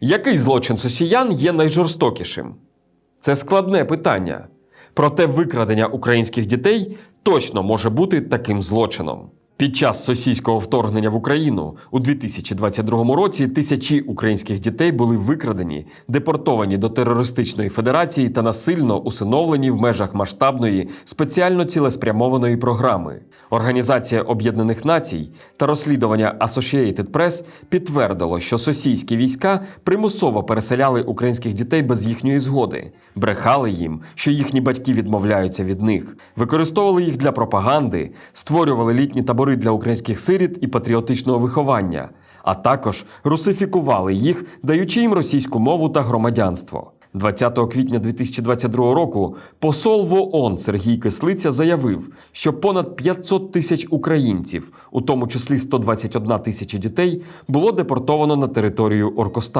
Який злочин сусіян є найжорстокішим? Це складне питання. Проте викрадення українських дітей точно може бути таким злочином. Під час сосійського вторгнення в Україну у 2022 році тисячі українських дітей були викрадені, депортовані до терористичної федерації та насильно усиновлені в межах масштабної спеціально цілеспрямованої програми. Організація Об'єднаних Націй та розслідування Associated Press підтвердило, що сосійські війська примусово переселяли українських дітей без їхньої згоди, брехали їм, що їхні батьки відмовляються від них, використовували їх для пропаганди, створювали літні табори для українських сиріт і патріотичного виховання, а також русифікували їх, даючи їм російську мову та громадянство. 20 квітня 2022 року посол в ООН Сергій Кислиця заявив, що понад 500 тисяч українців, у тому числі 121 тисяча дітей, було депортовано на територію Оркоста.